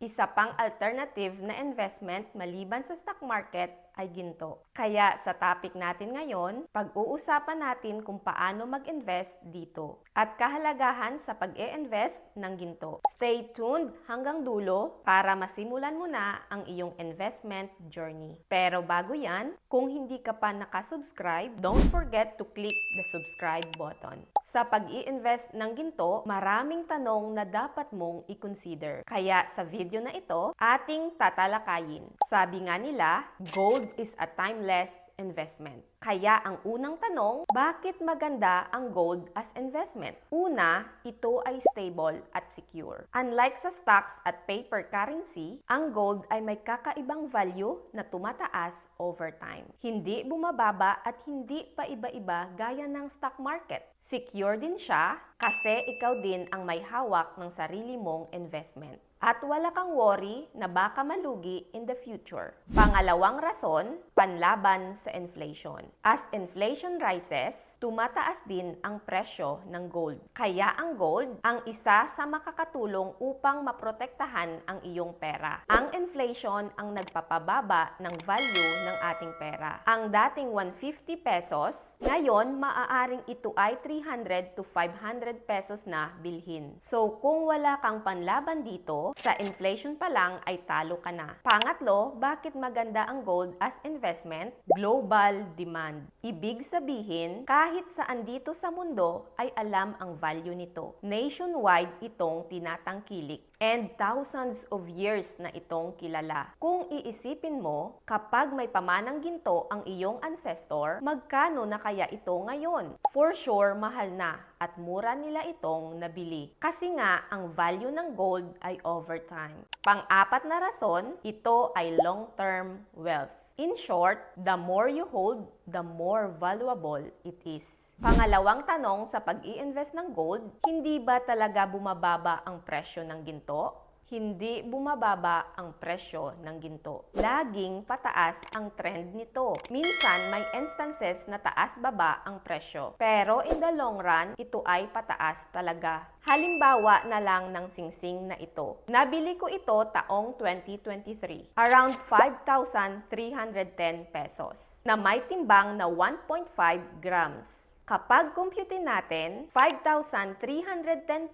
Isa pang alternative na investment maliban sa stock market ay ginto. Kaya sa topic natin ngayon, pag-uusapan natin kung paano mag-invest dito at kahalagahan sa pag-e-invest ng ginto. Stay tuned hanggang dulo para masimulan mo na ang iyong investment journey. Pero bago yan, kung hindi ka pa nakasubscribe, don't forget to click the subscribe button. Sa pag-i-invest ng ginto, maraming tanong na dapat mong i-consider. Kaya sa video na ito, ating tatalakayin. Sabi nga nila, gold is a timeless investment. Kaya ang unang tanong, bakit maganda ang gold as investment? Una, ito ay stable at secure. Unlike sa stocks at paper currency, ang gold ay may kakaibang value na tumataas over time. Hindi bumababa at hindi pa iba-iba gaya ng stock market. Secure din siya kasi ikaw din ang may hawak ng sarili mong investment at wala kang worry na baka malugi in the future. Pangalawang rason, panlaban sa inflation. As inflation rises, tumataas din ang presyo ng gold. Kaya ang gold ang isa sa makakatulong upang maprotektahan ang iyong pera. Ang inflation ang nagpapababa ng value ng ating pera. Ang dating 150 pesos, ngayon maaaring ito ay 300 to 500 pesos na bilhin. So kung wala kang panlaban dito, sa inflation pa lang ay talo ka na. Pangatlo, bakit maganda ang gold as investment? Global demand. Ibig sabihin, kahit saan dito sa mundo ay alam ang value nito. Nationwide itong tinatangkilik and thousands of years na itong kilala. Kung iisipin mo, kapag may pamanang ginto ang iyong ancestor, magkano na kaya ito ngayon? For sure, mahal na at mura nila itong nabili. Kasi nga, ang value ng gold ay over time. Pang-apat na rason, ito ay long-term wealth. In short, the more you hold, the more valuable it is. Pangalawang tanong sa pag-i-invest ng gold, hindi ba talaga bumababa ang presyo ng ginto? Hindi bumababa ang presyo ng ginto. Laging pataas ang trend nito. Minsan may instances na taas-baba ang presyo. Pero in the long run, ito ay pataas talaga. Halimbawa na lang ng singsing na ito. Nabili ko ito taong 2023. Around 5,310 pesos. Na may timbang na 1.5 grams. Kapag computin natin, 5,310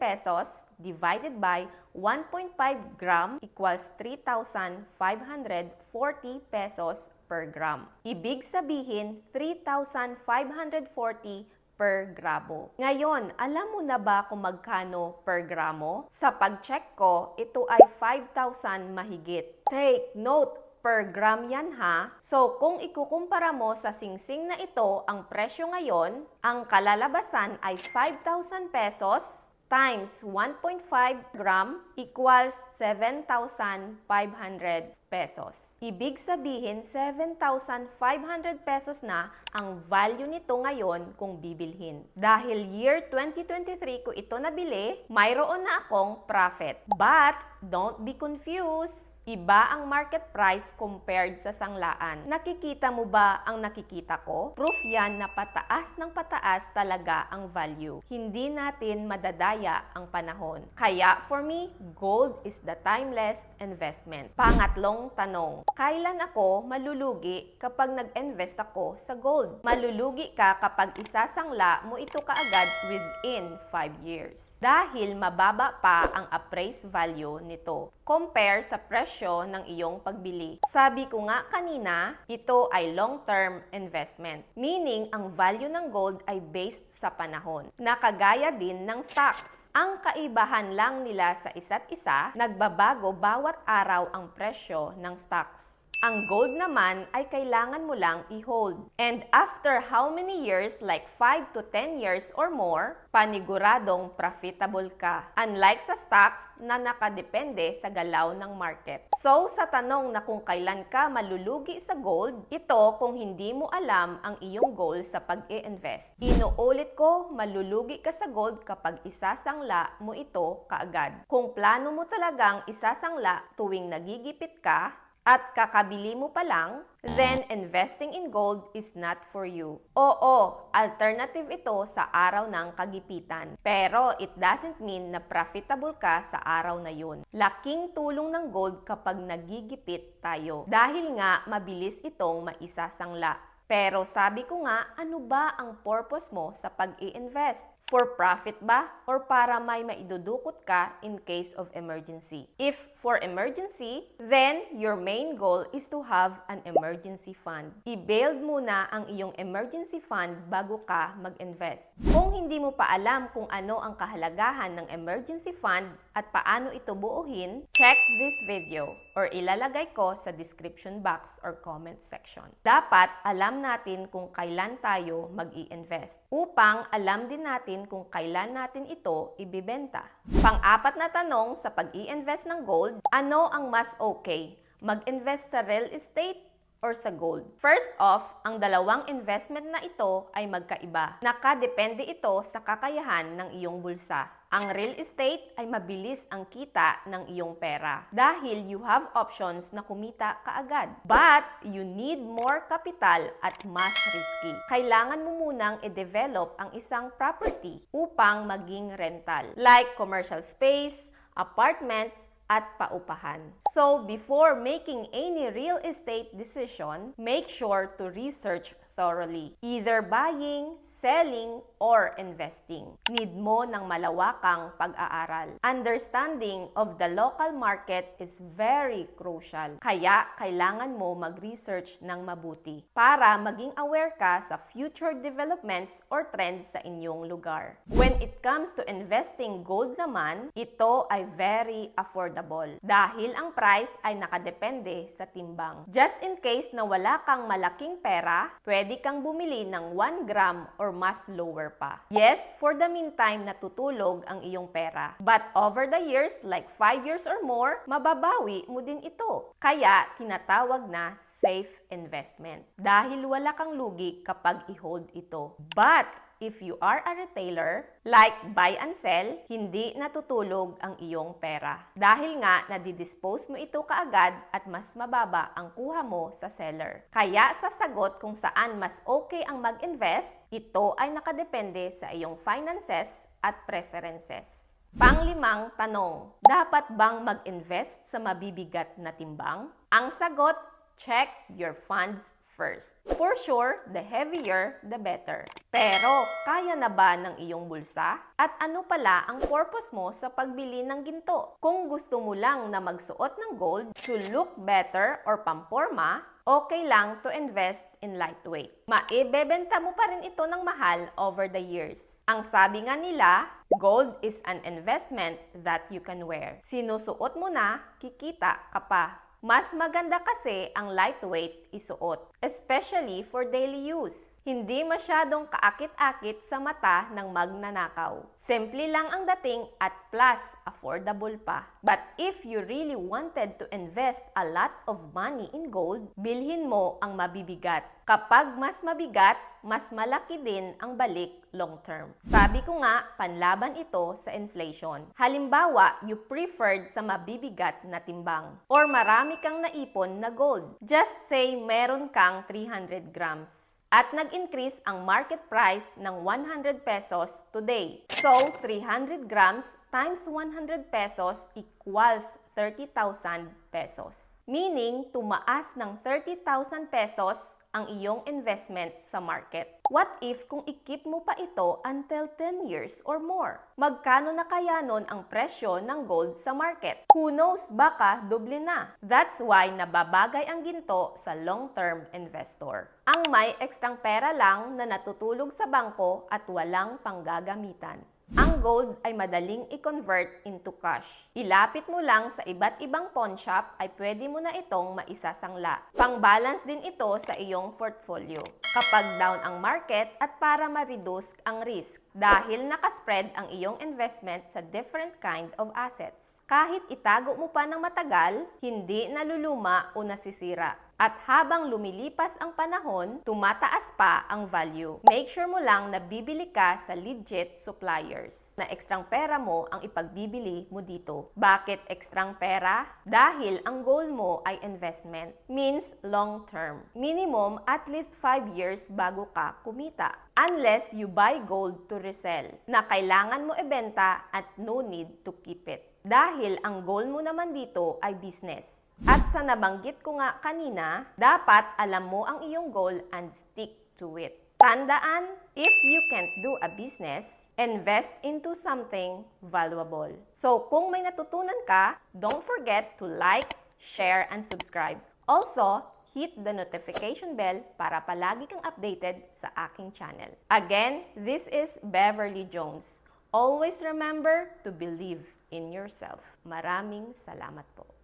pesos divided by 1.5 gram equals 3,540 pesos per gram. Ibig sabihin, 3,540 per gramo. Ngayon, alam mo na ba kung magkano per gramo? Sa pag-check ko, ito ay 5,000 mahigit. Take note, per gram yan ha. So kung ikukumpara mo sa singsing na ito ang presyo ngayon, ang kalalabasan ay 5,000 pesos times 1.5 gram equals 7,500 pesos. Ibig sabihin, 7,500 pesos na ang value nito ngayon kung bibilhin. Dahil year 2023 ko ito nabili, mayroon na akong profit. But, don't be confused. Iba ang market price compared sa sanglaan. Nakikita mo ba ang nakikita ko? Proof yan na pataas ng pataas talaga ang value. Hindi natin madadaya ang panahon. Kaya for me, gold is the timeless investment. Pangatlong tanong, kailan ako malulugi kapag nag-invest ako sa gold? Malulugi ka kapag isasangla mo ito kaagad within 5 years. Dahil mababa pa ang appraised value nito compare sa presyo ng iyong pagbili. Sabi ko nga kanina, ito ay long-term investment. Meaning, ang value ng gold ay based sa panahon. Nakagaya din ng stocks. Ang kaibahan lang nila sa isa't isa, nagbabago bawat araw ang presyo ng stocks. Ang gold naman ay kailangan mo lang i-hold. And after how many years, like 5 to 10 years or more, paniguradong profitable ka. Unlike sa stocks na nakadepende sa galaw ng market. So, sa tanong na kung kailan ka malulugi sa gold, ito kung hindi mo alam ang iyong goal sa pag-i-invest. Inuulit ko, malulugi ka sa gold kapag isasangla mo ito kaagad. Kung plano mo talagang isasangla tuwing nagigipit ka, at kakabili mo pa lang, then investing in gold is not for you. Oo, alternative ito sa araw ng kagipitan. Pero it doesn't mean na profitable ka sa araw na yun. Laking tulong ng gold kapag nagigipit tayo. Dahil nga mabilis itong maisasangla. Pero sabi ko nga, ano ba ang purpose mo sa pag-i-invest? For profit ba? Or para may maidudukot ka in case of emergency? If for emergency, then your main goal is to have an emergency fund. I-build muna ang iyong emergency fund bago ka mag-invest. Kung hindi mo pa alam kung ano ang kahalagahan ng emergency fund at paano ito buuhin, check this video or ilalagay ko sa description box or comment section. Dapat alam natin kung kailan tayo mag-i-invest upang alam din natin kung kailan natin ito ibibenta. Pang-apat na tanong sa pag-i-invest ng gold, ano ang mas okay? Mag-invest sa real estate or sa gold. First off, ang dalawang investment na ito ay magkaiba. Nakadepende ito sa kakayahan ng iyong bulsa. Ang real estate ay mabilis ang kita ng iyong pera dahil you have options na kumita kaagad. But you need more capital at mas risky. Kailangan mo munang i-develop ang isang property upang maging rental like commercial space, apartments, at paupahan. So, before making any real estate decision, make sure to research thoroughly. Either buying, selling, or investing. Need mo ng malawakang pag-aaral. Understanding of the local market is very crucial. Kaya, kailangan mo mag-research ng mabuti para maging aware ka sa future developments or trends sa inyong lugar. When it comes to investing gold naman, ito ay very affordable dahil ang price ay nakadepende sa timbang. Just in case na wala kang malaking pera, pwede kang bumili ng 1 gram or mas lower pa. Yes, for the meantime natutulog ang iyong pera. But over the years, like 5 years or more, mababawi mo din ito. Kaya tinatawag na safe investment. Dahil wala kang lugi kapag i-hold ito. But if you are a retailer, like buy and sell, hindi natutulog ang iyong pera. Dahil nga, nadidispose mo ito kaagad at mas mababa ang kuha mo sa seller. Kaya sa sagot kung saan mas okay ang mag-invest, ito ay nakadepende sa iyong finances at preferences. Panglimang tanong, dapat bang mag-invest sa mabibigat na timbang? Ang sagot, check your funds first. For sure, the heavier, the better. Pero, kaya na ba ng iyong bulsa? At ano pala ang purpose mo sa pagbili ng ginto? Kung gusto mo lang na magsuot ng gold to look better or pamporma, okay lang to invest in lightweight. Maibebenta mo pa rin ito ng mahal over the years. Ang sabi nga nila, gold is an investment that you can wear. Sinusuot mo na, kikita ka pa. Mas maganda kasi ang lightweight isuot, especially for daily use. Hindi masyadong kaakit-akit sa mata ng magnanakaw. Simple lang ang dating at plus affordable pa. But if you really wanted to invest a lot of money in gold, bilhin mo ang mabibigat. Kapag mas mabigat, mas malaki din ang balik long term. Sabi ko nga, panlaban ito sa inflation. Halimbawa, you preferred sa mabibigat na timbang or marami kang naipon na gold. Just say meron kang 300 grams at nag-increase ang market price ng 100 pesos today. So, 300 grams times 100 pesos equals 30,000 pesos. Meaning, tumaas ng 30,000 pesos ang iyong investment sa market. What if kung ikip mo pa ito until 10 years or more? Magkano na kaya nun ang presyo ng gold sa market? Who knows, baka doble na. That's why nababagay ang ginto sa long-term investor. Ang may ekstrang pera lang na natutulog sa bangko at walang panggagamitan. Ang gold ay madaling i-convert into cash. Ilapit mo lang sa iba't ibang pawn shop ay pwede mo na itong maisasangla. Pang-balance din ito sa iyong portfolio kapag down ang market at para ma-reduce ang risk dahil nakaspread ang iyong investment sa different kind of assets. Kahit itago mo pa ng matagal, hindi naluluma o nasisira. At habang lumilipas ang panahon, tumataas pa ang value. Make sure mo lang na bibili ka sa legit suppliers na ekstrang pera mo ang ipagbibili mo dito. Bakit ekstrang pera? Dahil ang goal mo ay investment. Means long term. Minimum at least 5 years bago ka kumita. Unless you buy gold to resell na kailangan mo ibenta at no need to keep it. Dahil ang goal mo naman dito ay business. At sa nabanggit ko nga kanina, dapat alam mo ang iyong goal and stick to it. Tandaan, if you can't do a business, invest into something valuable. So kung may natutunan ka, don't forget to like, share, and subscribe. Also, hit the notification bell para palagi kang updated sa aking channel. Again, this is Beverly Jones. Always remember to believe in yourself. Maraming salamat po.